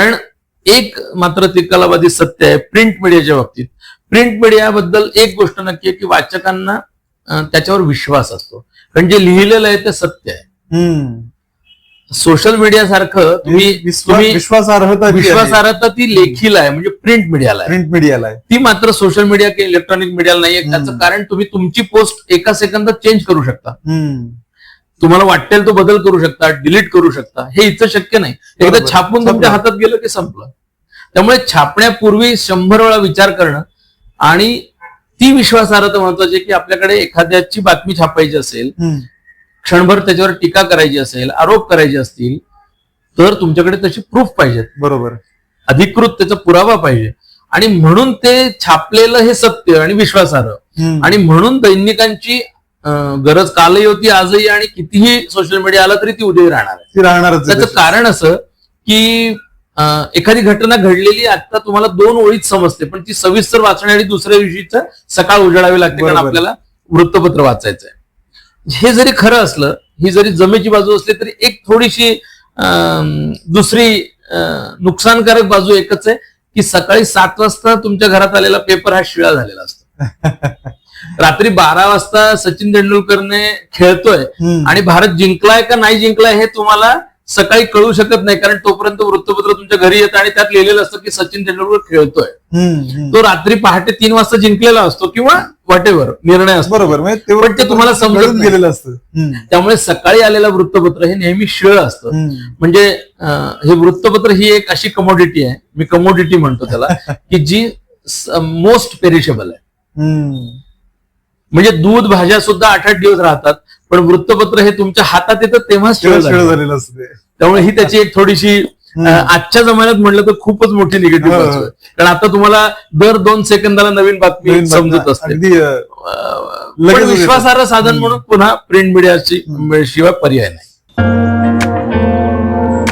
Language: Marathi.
कारण एक मात्र तिकालावादी सत्य आहे प्रिंट मीडियाच्या बाबतीत. प्रिंट मीडियाबद्दल एक गोष्ट नक्की आहे की वाचकांना त्याच्यावर विश्वास असतो. कारण जे लिहिलेलं आहे ते सत्य आहे. सोशल मीडिया सारखं तुम्ही विश्वा- तुम्ही विश्वासार्हता विश्वासार्हता ती लेखीला आहे म्हणजे प्रिंट मीडियाला प्रिंट मीडियाला आहे. ती मात्र सोशल मीडिया किंवा इलेक्ट्रॉनिक मीडियाला नाहीये. त्याचं कारण तुम्ही तुमची पोस्ट एका सेकंदात चेंज करू शकता. तुम्हाला वाटेल तो बदल करू शकता डिलीट करू शकता हे इथं शक्य नाही एकदा. छापून तुमच्या. हातात गेलं की संपलं त्यामुळे छापण्यापूर्वी शंभर वेळा विचार करणं आणि ती विश्वासार्हता महत्वाची आहे की आपल्याकडे एखाद्याची बातमी छापायची असेल. क्षणभर त्याच्यावर टीका करायची असेल आरोप करायचे असतील तर तुमच्याकडे तशी प्रूफ पाहिजेत बरोबर अधिकृत त्याचा पुरावा पाहिजे आणि म्हणून ते छापलेलं हे सत्य आणि विश्वासार्ह. आणि म्हणून दैनिकांची गरज कालही होती आजही आणि कितीही सोशल मीडिया आला तरी ती उद्याही राहणार आहे ती राहणारच आहे त्याचं. कारण असं की एखादी घटना घडलेली आता तुम्हाला दोन ओळीत समजते पण ती सविस्तर वाचण्यासाठी दुसऱ्या दिवशीच सकाळ उजाडावी लागते कारण. आपल्याला वृत्तपत्र वाचायचं आहे हे जरी खरं असलं ही जरी जमेची बाजू असली तरी एक थोडीशी दुसरी नुकसानकारक बाजू एकच आहे की सकाळी सात वाजता तुमच्या घरात आलेला पेपर हा शिळा झालेला असतो रात्री बारा वाजता सचिन तेंडुलकरने खेळतोय. आणि भारत जिंकलाय का नाही जिंकलाय हे तुम्हाला सकाळी कळू शकत नाही कारण तोपर्यंत वृत्तपत्र तुमच्या घरी येतं आणि त्यात लिहिलेलं असतं की सचिन तेंडुलकर खेळतोय. तो रात्री पहाटे तीन वाजता जिंकलेला असतो किंवा व्हॉटेवर निर्णय असतो बरोबर म्हणजे पण ते तुम्हाला नाही. गेलेलं असतं. त्यामुळे सकाळी आलेलं वृत्तपत्र हे नेहमी शिळ असतं. म्हणजे हे वृत्तपत्र ही एक अशी कमोडिटी आहे मी कमोडिटी म्हणतो त्याला की जी मोस्ट पेरिशेबल आहे. म्हणजे दूध भाज्या सुद्धा आठ आठ दिवस राहतात पण वृत्तपत्र हे तुमच्या हातात येतं तेव्हाच. झालेलं असतं. त्यामुळे ही त्याची एक थोडीशी आजच्या जमान्यात म्हटलं तर खूपच मोठी निगेटिव्ह हो. आहे कारण आता तुम्हाला दर दोन सेकंदाला नवीन बातमी समजत असते. विश्वासार्ह साधन. म्हणून पुन्हा प्रिंट मीडियाची शिवाय पर्याय नाही